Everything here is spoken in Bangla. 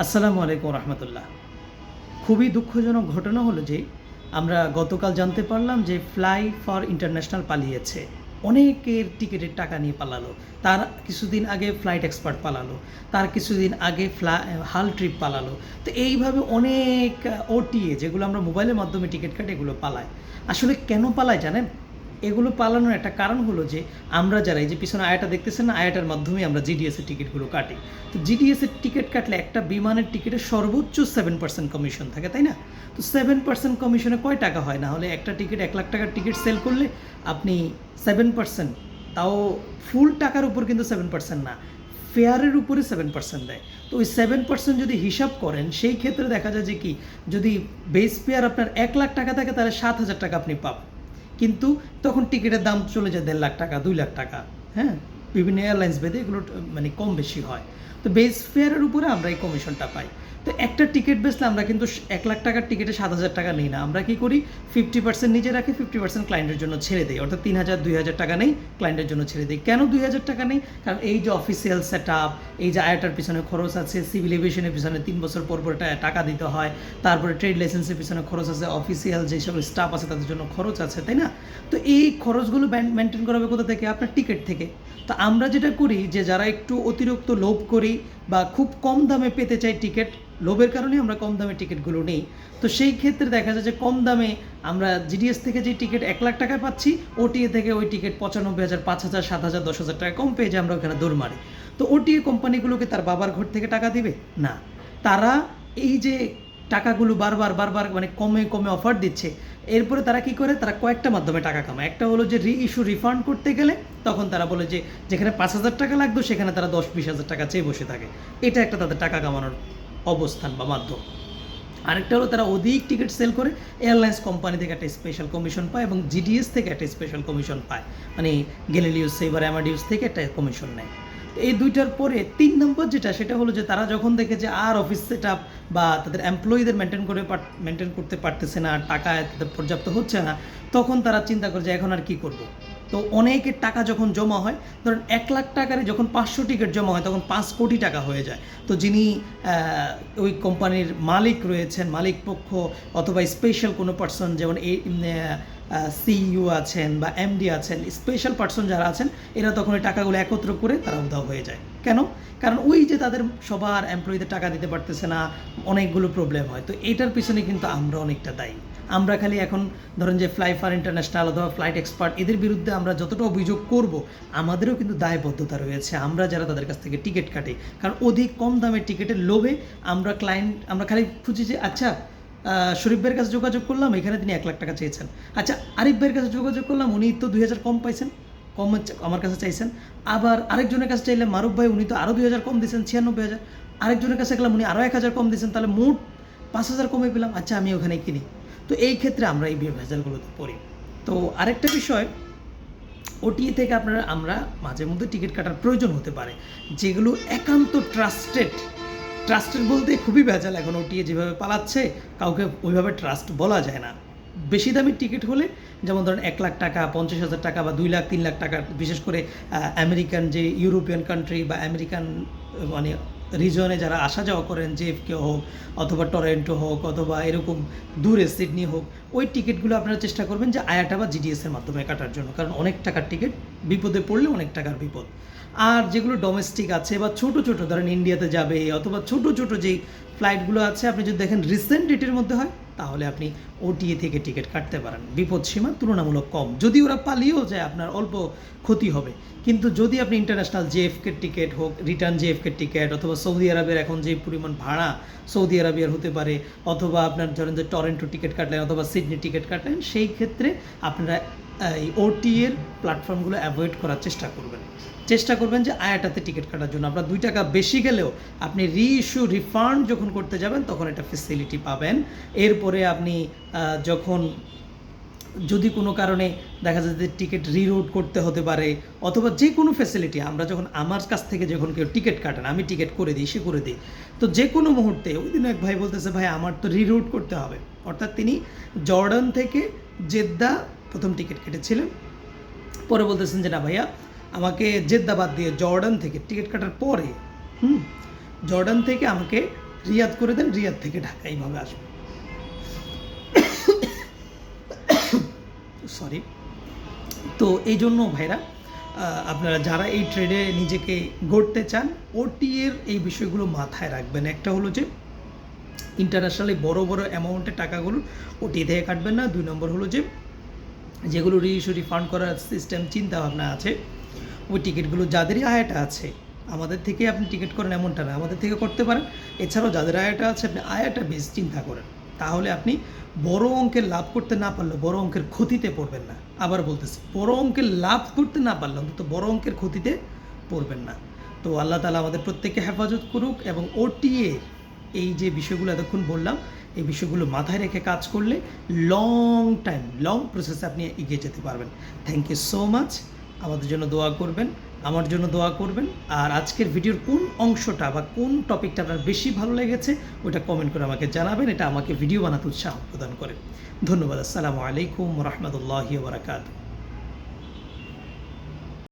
আসসালামু আলাইকুম রহমতুল্লাহ। খুবই দুঃখজনক ঘটনা হলো যে, আমরা গতকাল জানতে পারলাম যে ফ্লাই ফর ইন্টারন্যাশনাল পালিয়েছে। অনেকের টিকিটের টাকা নিয়ে পালালো। তার কিছুদিন আগে ফ্লাইট এক্সপার্ট পালালো। তার কিছুদিন আগে ফ্লা হাল ট্রিপ পালালো। তো এইভাবে অনেক ওটিএ যেগুলো আমরা মোবাইলের মাধ্যমে টিকিট কাটে এগুলো পালায়। আসলে কেন পালায় জানেন? এগুলো পালানোর একটা কারণ হলো যে আমরা যারা এই যে পিছনে আয়াটা দেখতেছেন না, আয়াটার মাধ্যমে আমরা জিডিএস এর টিকিটগুলো কাটি। তো জিডিএস এর টিকিট কাটলে একটা বিমানের টিকিটের সর্বোচ্চ সেভেন পার্সেন্ট কমিশন থাকে, তাই না? তো সেভেন পার্সেন্ট কমিশনে কয় টাকা হয়? না হলে একটা টিকিট এক লাখ টাকার টিকিট সেল করলে আপনি সেভেন পার্সেন্ট তাও ফুল টাকার উপর কিন্তু সেভেন পার্সেন্ট না ফেয়ারের উপরে সেভেন পার্সেন্ট দেয়। তো ওই সেভেন পার্সেন্ট যদি হিসাব করেন, সেই ক্ষেত্রে দেখা যায় যে কি, যদি বেস ফেয়ার আপনার এক লাখ টাকা থাকে, তাহলে সাত হাজার টাকা আপনি পাবেন। কিন্তু তখন টিকিটের দাম চলে যায় দেড় লাখ টাকা দুই লাখ টাকা হ্যাঁ? বিভিন্ন এয়ারলাইন্স ভেদে এগুলো মানে কম বেশি হয়। তো বেস ফেয়ারের উপরে আমরা এই কমিশনটা পাই। তো একটা টিকিট বেচলে আমরা কিন্তু এক লাখ টাকার টিকিটে সাত হাজার টাকা নিই না। আমরা কি করি? ফিফটি পার্সেন্ট নিজে রাখি ফিফটি পার্সেন্ট ক্লায়েন্টের জন্য ছেড়ে দিই। অর্থাৎ তিন হাজার, দুই হাজার টাকা নেই ক্লায়েন্টের জন্য ছেড়ে দিই। কেন দুই হাজার টাকা নেই? কারণ এই যে অফিসিয়াল সেট আপ এই যে আয়াটার পিছনে খরচ আছে সিভিল এভিয়েশনের পিছনে তিন বছর পর পর টাকা দিতে হয়। তারপরে ট্রেড লাইসেন্সের পিছনে খরচ আছে অফিসিয়াল যেসব স্টাফ আছে তাদের জন্য খরচ আছে, তাই না? তো এই খরচগুলো মেনটেন করা হবে কোথা থেকে? আপনার টিকিট থেকে। তো আমরা যেটা করি যে যারা একটু অতিরিক্ত লোভ করি বা খুব কম দামে পেতে চাই টিকিট, লোভের কারণে আমরা কম দামে টিকিটগুলো নিই। তো সেই ক্ষেত্রে দেখা যায় যে কম দামে আমরা জিডিএস থেকে যে টিকিট এক লাখ টাকায় পাচ্ছি, ওটিএ থেকে ওই টিকিট পঁচানব্বই হাজার, পাঁচ হাজার, সাত হাজার, দশ হাজার টাকা কম পেয়ে যে আমরা ওখানে দৌড় মারি। তো ওটিএ কোম্পানিগুলোকে তার বাবার ঘর থেকে টাকা দিবে? না। তারা এই যে টাকাগুলো বারবার বারবার মানে কমে কমে অফার দিচ্ছে এরপরে তারা কি করে? তারা কয়েকটা মাধ্যমে টাকা কামায়। একটা হলো যে রি ইস্যু রিফান্ড করতে গেলে তখন তারা বলে যে, যেখানে পাঁচ হাজার টাকা লাগতো, সেখানে তারা দশ বিশ হাজার টাকা চেয়ে বসে থাকে। এটা একটা তাদের টাকা কামানোর অবস্থান বা মাধ্যম। আরেকটা হলো তারা অধিক টিকিট সেল করে এয়ারলাইন্স কোম্পানি থেকে একটা স্পেশাল কমিশন পায় এবং জিডিএস থেকে একটা স্পেশাল কমিশন পায়। মানে গেলিলিউস সেবার অ্যামাডিউস থেকে একটা কমিশন নেয়। এই দুইটার পরে তিন নম্বর যেটা, সেটা হলো যে তারা যখন দেখে যে আর অফিস সেট আপ বা তাদের এমপ্লয়ীদের মেনটেন করে মেনটেন করতে পারতেছে না, টাকা তাদের পর্যাপ্ত হচ্ছে না, তখন তারা চিন্তা করে যে এখন আর কি করব। তো অনেকের টাকা যখন জমা হয়, ধরেন এক লাখ টাকারে যখন পাঁচশো টিকিট জমা হয়, তখন পাঁচ কোটি টাকা হয়ে যায়। তো যিনি ওই কোম্পানির মালিক রয়েছেন মালিক পক্ষ অথবা স্পেশাল কোনো পার্সন যেমন এই সিইউ আছেন বা এমডি আছেন স্পেশাল পার্সন যারা আছেন, এরা তখন ওই টাকাগুলো একত্র করে তারা উধাও হয়ে যায়। কেন? কারণ ওই যে তাদের সবার এমপ্লয়ীদের টাকা দিতে পারতেছে না, অনেকগুলো প্রবলেম হয়। তো এইটার পিছনে কিন্তু আমরা অনেকটা দায়ী। আমরা খালি এখন ধরেন যে ফ্লাই ফার ইন্টারন্যাশনাল অথবা ফ্লাইট এক্সপার্ট এদের বিরুদ্ধে আমরা যতটা অভিযোগ করব, আমাদেরও কিন্তু দায়বদ্ধতা রয়েছে। আমরা যারা তাদের কাছ থেকে টিকিট কাটি, কারণ অধিক কম দামের টিকিটের লোভে আমরা ক্লায়েন্ট আমরা খালি খুঁজি যে আচ্ছা শরীফ ভাইয়ের কাছে যোগাযোগ করলাম, এখানে তিনি এক লাখ টাকা চেয়েছেন। আচ্ছা আরিফ ভাইয়ের কাছে যোগাযোগ করলাম, উনি তো দুই হাজার কম পাইছেন, কম আমার কাছে চাইছেন। আবার আরেকজনের কাছে চাইলে মারুফ ভাই, উনি তো আরও দুই হাজার কম দিয়েছেন, ছিয়ানব্বই হাজার। আরেকজনের কাছে গেলাম, উনি আরও এক হাজার কম দিয়েছেন, তাহলে মোট পাঁচ হাজার কমে পেলাম। আচ্ছা আমি ওখানে কিনি। তো এই ক্ষেত্রে আমরা এই ভেজালগুলোতে পড়ি। তো আরেকটা বিষয় ওটিএ থেকে আপনারা, আমরা মাঝে মধ্যে টিকিট কাটার প্রয়োজন হতে পারে, যেগুলো একান্ত ট্রাস্টেড ট্রাস্টেড বলতে খুবই ভেজাল এখন ওটিয়ে যেভাবে পালাচ্ছে, কাউকে ওইভাবে ট্রাস্ট বলা যায় না। বেশি দামি টিকিট হলে, যেমন ধরেন এক লাখ টাকা, পঞ্চাশ হাজার টাকা বা দুই লাখ, তিন লাখ টাকা, বিশেষ করে আমেরিকান যে ইউরোপিয়ান কান্ট্রি বা আমেরিকান মানে রিজনে যারা আসা যাওয়া করেন জেএফকে হোক অথবা টরেন্টো হোক অথবা এরকম দূরে সিডনি হোক, ওই টিকিটগুলো আপনারা চেষ্টা করবেন যে আয়াটা বা জিডিএসের মাধ্যমে কাটার জন্য। কারণ অনেক টাকার টিকিট বিপদে পড়লে অনেক টাকার বিপদ। আর যেগুলো ডোমেস্টিক আছে বা ছোট ছোট, ধরেন ইন্ডিয়াতে যাবে অথবা ছোট ছোট যেই ফ্লাইটগুলো আছে, আপনি যদি দেখেন রিসেন্ট ডেটের মধ্যে হয় তাহলে আপনি ওটিএ থেকে টিকিট কাটতে পারেন। বিপদসীমা তুলনামূলক কম। যদি ওরা পালিয়েও যায়, আপনার অল্প ক্ষতি হবে। কিন্তু যদি আপনি ইন্টারন্যাশনাল জেএফকে টিকিট হোক রিটার্ন জেএফকে টিকিট অথবা সৌদি আরবের এখন যে পরিমাণ ভাড়া সৌদি আরবিয়ার হতে পারে, অথবা আপনার ধরেন যে টরেন্টো টিকিট কাটলেন অথবা সিডনি টিকিট কাটলেন, সেই ক্ষেত্রে আপনারা এই ওটি এর প্ল্যাটফর্মগুলো অ্যাভয়েড করার চেষ্টা করবেন। চেষ্টা করবেন যে আয়াটাতে টিকিট কাটার জন্য। আপনার দুই টাকা বেশি গেলেও আপনি রি ইস্যু রিফান্ড যখন করতে যাবেন, তখন একটা ফেসিলিটি পাবেন। এরপরে আপনি যখন যদি কোনো কারণে দেখা যায় যে টিকিট রিরুট করতে হতে পারে, অথবা যে কোনো ফ্যাসিলিটি আমরা যখন আমার কাছ থেকে যখন কেউ টিকিট কাটেন আমি টিকিট করে দিই, সে করে দিই। তো যে কোনো মুহূর্তে ওই দিন এক ভাই বলতেছে, ভাই, আমার তো রিরুট করতে হবে। অর্থাৎ তিনি জর্ডান থেকে জেদ্দা প্রথম টিকিট কেটেছিলেন। পরে বলতেছেন যে, না ভাইয়া, আমাকে জেদ্দা বাদ দিয়ে জর্ডান থেকে টিকিট কাটার পরে, হুম, জর্ডান থেকে আমাকে রিয়াদ করে দেন, রিয়াদ থেকে ঢাকা এইভাবে আসবে। সরি। তো এই জন্য ভাইরা আপনারা যারা এই ট্রেডে নিজেকে গড়তে চান ওটি এর এই বিষয়গুলো মাথায় রাখবেন। একটা হলো যে, ইন্টারন্যাশনালি বড় বড় অ্যামাউন্টের টাকাগুলো ওটি থেকে কাটবেন না। দুই নম্বর হলো যে যেগুলো রিইস্যু রিফান্ড করার সিস্টেম চিন্তা ভাবনা আছে, ওই টিকিটগুলো যাদেরই আয়াটা আছে, আমাদের থেকে আপনি টিকিট করেন এমনটা না, আমাদের থেকে করতে পারেন। এছাড়াও যাদের আয়াটা আছে, আপনি আয়াটা বেশ চিন্তা করেন। তাহলে আপনি বড় অঙ্কের লাভ করতে না পারলে বড় অঙ্কের ক্ষতিতে পড়বেন না। আবার বলতেছি, বড় অঙ্কের লাভ করতে না পারলে অন্তত বড় অঙ্কের ক্ষতিতে পড়বেন না। তো আল্লাহ তালা আমাদের প্রত্যেককে হেফাজত করুক এবং ওটিএ এই যে বিষয়গুলো এতক্ষণ বললাম এই বিষয়গুলো মাথায় রেখে কাজ করলে লং টাইম লং প্রসেসে আপনি এগিয়ে যেতে পারবেন। থ্যাংক ইউ সো মাচ আমাদের জন্য দোয়া করবেন, আমার জন্য দোয়া করবেন। আর আজকের ভিডিওর কোন অংশটা বা কোন টপিকটা আপনার বেশি ভালো লেগেছে, ওটা কমেন্ট করে আমাকে জানাবেন। এটা আমাকে ভিডিও বানাতে উৎসাহ প্রদান করে। ধন্যবাদ। আসসালামু আলাইকুম রহমতুল্লাহি বারাকাতুহ।